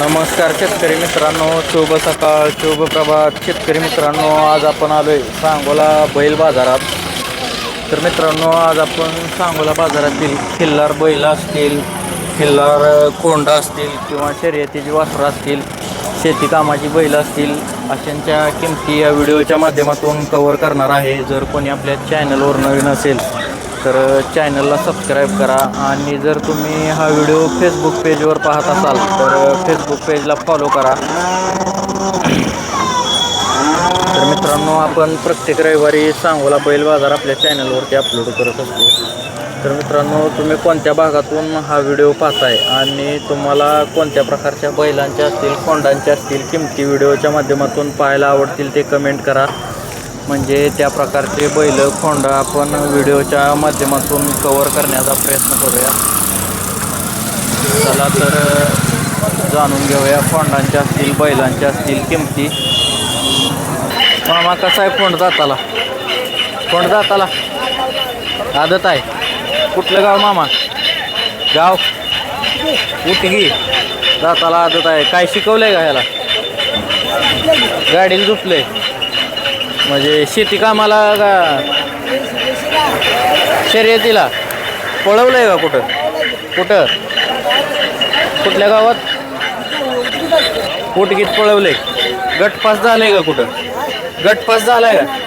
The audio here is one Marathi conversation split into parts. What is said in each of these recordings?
नमस्कार शेतकरी मित्रांनो शुभ सकाळ शुभ प्रभात. शेतकरी मित्रांनो आज आपण आलोय सांगोला बैल बाजारात. तर मित्रांनो आज आपण सांगोला बाजारातील खिल्लार बैल असतील खिल्लार कोंडा असतील किंवा शर्यतीची वासरं असतील शेती कामाची बैल असतील अशांच्या किमती या व्हिडिओच्या माध्यमातून कव्हर करणार आहे. जर कोणी आपल्या चॅनलवर नवीन असेल तर चॅनलला सबस्क्राईब करा आणि जर तुम्ही हा व्हिडिओ फेसबुक पेजवर पाहत असाल तर फेसबुक पेजला फॉलो करा. तर मित्रांनो आपण प्रत्येक रविवारी सांगोला बैल बाजार आपल्या चॅनलवरती अपलोड करत असतो. तर मित्रांनो तुम्ही कोणत्या भागातून हा व्हिडिओ पाहताय आणि तुम्हाला कोणत्या प्रकारच्या बैलांच्या असतील कोंडांच्या असतील किमती व्हिडिओच्या माध्यमातून पाहायला आवडतील ते कमेंट करा. म्हणजे त्या प्रकारचे बैल खोंड आपण व्हिडिओच्या माध्यमातून कवर करण्याचा प्रयत्न करूया. चला तर जाणून घेऊया खोंडांच्या असतील बैलांच्या असतील किमती. मामा कसा आहे खोंड जाताला? खोंड जाताला? आदत आहे. कुठलं गाव मामा? गाव? उठगी. जाताला आदत आहे. काय शिकवलं आहे का ह्याला? गाडीला झोपलंय. म्हणजे शेती कामाला का शर्यतीला? पळवलंय का कुठं? कुठं? कुठल्या गावात? पोटगीत पळवलंय? गटपास झालंय का कुठं? गटपास झालाय का?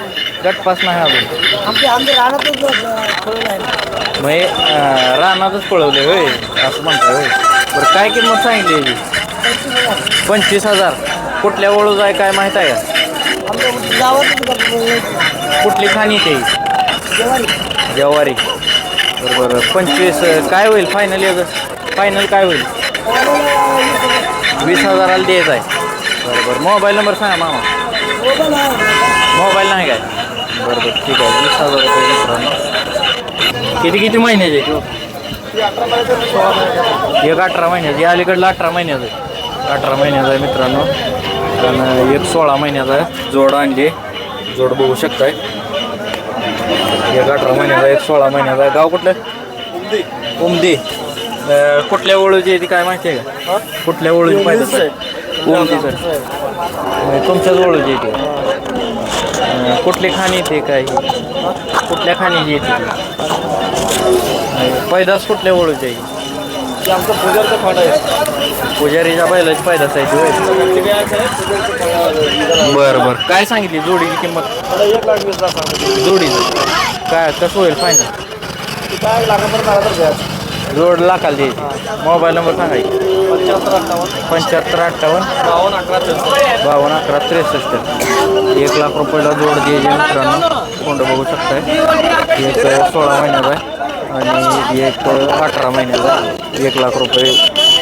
गटपास नाही अजून. आहे मग अं, रानातच पळवले होय असं म्हणताय होय. बरं काय किंमत सांगितली याची? पंचवीस हजार. कुठल्या वळूज आहे काय माहीत आहे का? कुठली खाणी ते? जवारी. बरं बरं पंचवीस काय होईल? फायनल एक फायनल काय होईल? वीस हजाराला द्यायचं आहे. बरं बरं मोबाईल नंबर सांगा मामा. मोबाईल नाही काय? बरं बरं ठीक आहे. वीस हजार रुपये मित्रांनो. किती किती महिन्याचे? एक अठरा महिन्याचे. अलीकडला अठरा महिन्याचं. आहे अठरा महिन्याचा आहे मित्रांनो. आणि एक सोळा महिन्याचा आहे. जोड आणली. जोड बघू शकताय. एक अठरा महिन्याचा एक सोळा महिन्याचा गाव कुठलं? उमदी. कुठल्या ओळूची आहे ती काय माहिती आहे का? कुठल्या ओळूची पाहिजे उमदी सर तुमच्याच ओळूची येते कुठली खाणी येते काय? कुठल्या खाणीची येते पैदास कुठल्या ओळूची आहे? आमचं पूजाचं फाटा आहे. पुजारीच्या बैलाची पैदास आहे ती. बरं बरं. काय सांगितली जोडीची किंमत? एक लाख वीस लाख जोडीचं. काय कसं होईल फायनल काय लाखापर्यंत आला तर द्यायचं जोड लाखाला द्यायची मोबाईल नंबर सांगायची पंच्याहत्तर अठ्ठावन्न. पंच्याहत्तर अठ्ठावन्न. बावन्न अकरा चौसष्ट बावन्न अकरा त्रेसष्ट. एक लाख रुपयाला जोड द्यायचे मित्रांनो. कोंड बघू शकताय. एक सोळा महिन्याचा आहे. आणि एक अठरा महिन्याचा. एक लाख रुपये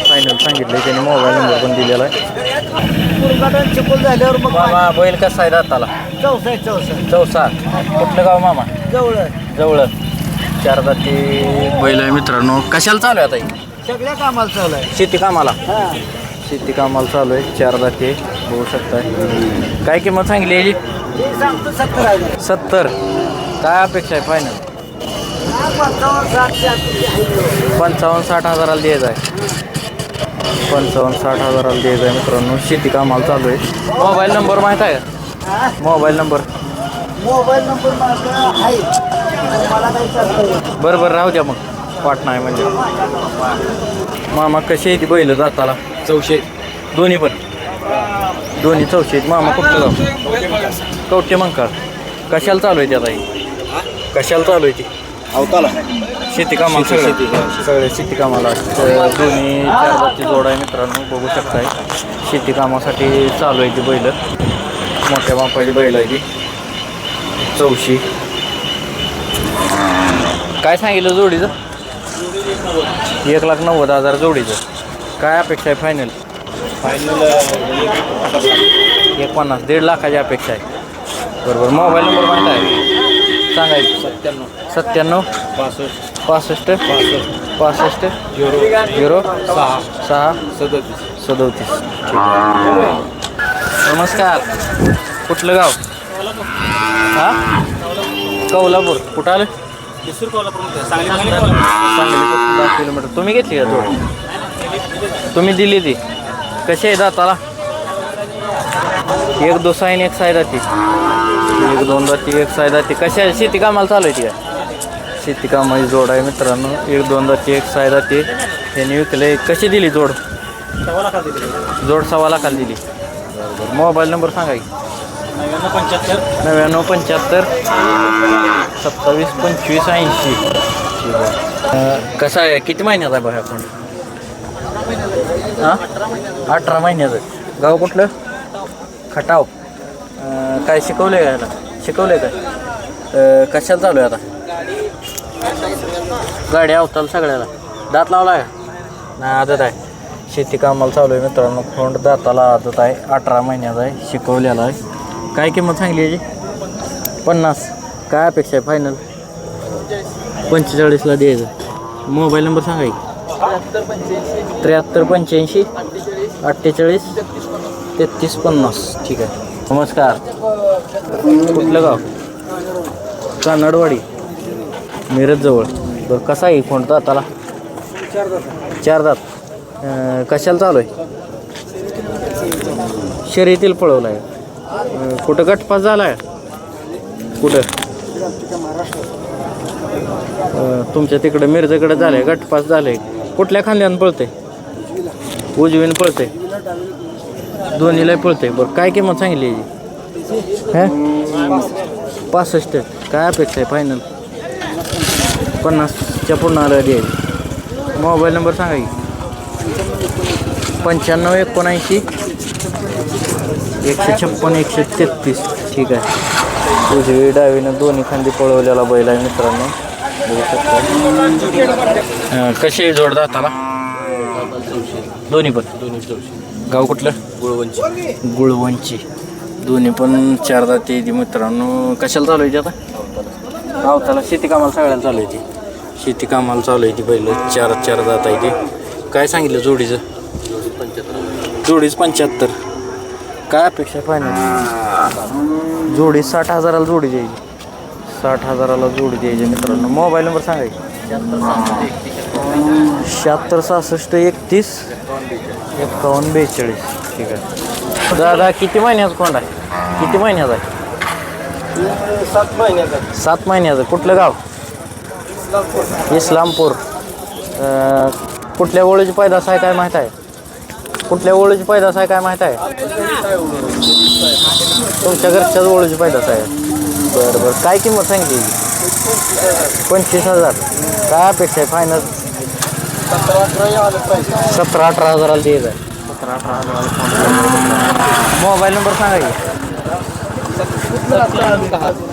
फायनल सांगितले. त्याने मोबाईल नंबर पण दिलेला आहे. झाल्यावर मग मामा बैल कसा आहे दाताला? चौसा चौसा चौसा कुठलं गाव मामा? जवळ. जवळ चार जाती बैल आहे मित्रांनो. कशाला चालू आहे आता? सगळ्या कामाला चालू आहे. शेती कामाला? हा. शेती कामाला चालू आहे. चार जाती बघू शकताय. काय किंमत सांगली याची? ते सांगतो सत्तर सत्तर. काय अपेक्षा आहे फायनल पंचावन्न साठ हजाराला द्यायचं आहे. पंचावन्न साठ हजाराला द्यायचं आहे मित्रांनो. शेती कामाला चालू आहे. मोबाईल नंबर माहीत आहे का? हा? Mobile number. Mobile number. बरं बरं राहू द्या मग. वाट नाही म्हणजे. मामा कशी आहे ती बैल जाताला? चौशे दोन्ही पण. दोन्ही चौशे आहेत. मामा कुठलं गाव? कवटे मंकाळ. कशाला चालू आहे आई कशाला चालू आहे ती? अवताला? शेती कामाला सगळं. सगळे शेती कामाला. तर दोन्ही चार जाती जोड आहे मित्रांनो बघू शकताय. शेती कामासाठी चालू आहे ती बैल. मोठ्या मापाची बैल आहे ती. चौशी. काय सांगितलं जोडीचं? एक लाख नव्वद हजार जोडीचं. काय अपेक्षा आहे फायनल एक पन्नास दीड लाखाची अपेक्षा आहे. बरोबर मोबाईल नंबर माहीत आहे? सांगायचं. सत्त्याण्णव. सत्त्याण्णव. पासष्ट. पासष्ट. पासष्ट. पासष्ट झिरो. झिरो. सहा. सहा. सदतीस. सदोतीस. नमस्कार. कुठलं गाव? हा? कौलापूर. कुठं आलं? कोल्हापूर सांगली दहा किलोमीटर. तुम्ही घेतली का जोड? तुम्ही दिली ती. कसे आहे दाताला? एक दोसा आहे आणि एक साय जाती एक दोन जाती एक साय जाती कशा आहे? शेती कामाला चालू आहे ती काय शेती कामाची जोड आहे मित्रांनो. एक दोन जाती एक साय जाती यांनी विकले कशी दिली जोड? जोड सव्वा लाखाला दिली. बरोबर मोबाईल नंबर सांगा की. नव्याण्णव पंच्याहत्तर. सत्तावीस पंचवीस ऐंशी. कसा आहे? किती महिन्याचा आहे बघा आपण हां? अठरा महिन्याचं गाव कुठलं? खटाव. अं, काय शिकवलं आहे याला? शिकवलं काय? अं, कशाला चालू आहे आता? गाडी अवताल सगळ्याला. दात लावला का? नाही आदत आहे. शेती कामाला चालू आहे मित्रांनो. खोंड दाताला आदत आहे. अठरा महिन्याचा आहे. शिकवलेला आहे. काय किंमत सांगली याची? पन्नास. काय अपेक्षा आहे फायनल पंचेचाळीसला द्यायचं. मोबाईल नंबर सांगा की. त्र्याहत्तर पंच्याऐंशी अठ्ठेचाळीस तेहतीस पन्नास. ठीक आहे. नमस्कार. कुठलं गाव? कानडवाडी. मिरजजवळ. बरं कसा आहे फोन दाताला चार दात कशाला चालू आहे? शर्यतील पळवला आहे कुठं गटपास झाला आहे कुठं तुमच्या तिकडं मिरजकडे झालं आहे गटपास झालं आहे कुठल्या खांद्यानं पळते उजवीन पळते दोन्हीला पळते बरं काय किंमत सांगितली याची? हे? पासष्ट. काय अपेक्षा आहे? फायनल पन्नासच्या पूर्ण आलं द्यायची मोबाईल नंबर सांगा की. पंच्याण्णव एकोणऐंशी. एकशे छप्पन एकशे तेहतीस. ठीक आहे. उजवी डावीनं दोन्ही खांदी पळवलेला बैल आहे मित्रांनो. बघू शकता. अं, कशी आहे जोड दाताला दोन्ही पण. गाव कुठलं? गुळवंची. गुळवंची. दोन्ही पण चार दाते ती मित्रांनो. कशाला चालू आहे ती आता? रावताला. शेती कामाला सगळ्याला चालू आहे ती. शेती कामाला चालू आहे ती पहिलं. चार चार दात आहे ते. काय सांगितलं जोडीचं? जोडीच पंच्याहत्तर. काय अपेक्षा फायनल? जोडी साठ हजाराला जोडी द्यायची साठ हजाराला जोडी द्यायची मित्रांनो. मोबाईल नंबर सांगायची शहात्तर सहासष्ट एकतीस एकावन्न बेचाळीस. ठीक आहे. दादा किती महिन्याचा कोंड आहे? किती महिन्याचा आहे? सात महिन्याचा सात महिन्याचं. कुठलं गाव? इस्लामपूर. कुठल्या ओळीची पैदास आहे काय माहीत आहे? कुठल्या ओळीची पैदास आहे काय माहीत आहे. तुमच्या घरच्याच ओळीची पैदास आहे. बरं बरं. काय किंमत सांगितली पंचवीस हजार. काय अपेक्षा आहे फायनल सतरा अठरा आलं पाहिजे सतरा अठरा हजाराला द्यायचं आहे सतरा अठरा हजाराला मोबाईल नंबर सांगा की.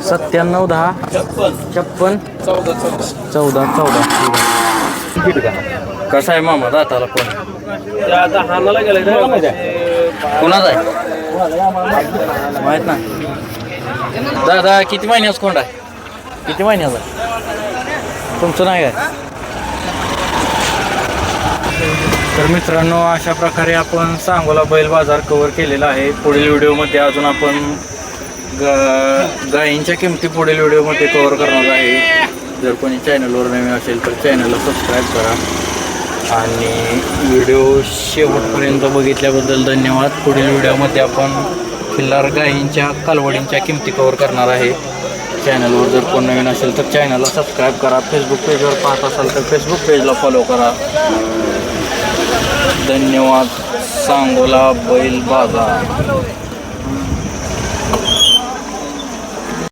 सत्त्याण्णव दहा. छप्पन. चौदा चौदा. कसा आहे मामा दाताला कोण? कोणाचा आहे? माहीत ना दादा किती महिन्याचा कोंड आहे? किती महिन्याचा? आहे? तुमचं नाही काय? तर मित्रांनो अशा प्रकारे आपण सांगोला बैल बाजार कव्हर केलेला आहे. पुढील व्हिडिओमध्ये अजून आपण गा गायींच्या किमती पुढील व्हिडिओमध्ये कव्हर करणार आहे. जर कोणी चॅनलवर नवीन असेल तर चॅनलला सबस्क्राईब करा. आणि व्हिडिओ शेवटपर्यंत बघितल्याबद्दल धन्यवाद. पुढील व्हिडिओमध्ये आपण पिल्लार गायींच्या कालवडींच्या किमती कवर करणार आहे. चॅनलवर जर कोण नवीन असेल तर चॅनलला सबस्क्राईब करा. फेसबुक पेजवर पाहत असाल तर फेसबुक पेजला फॉलो करा. धन्यवाद. सांगोला बैल बाजार.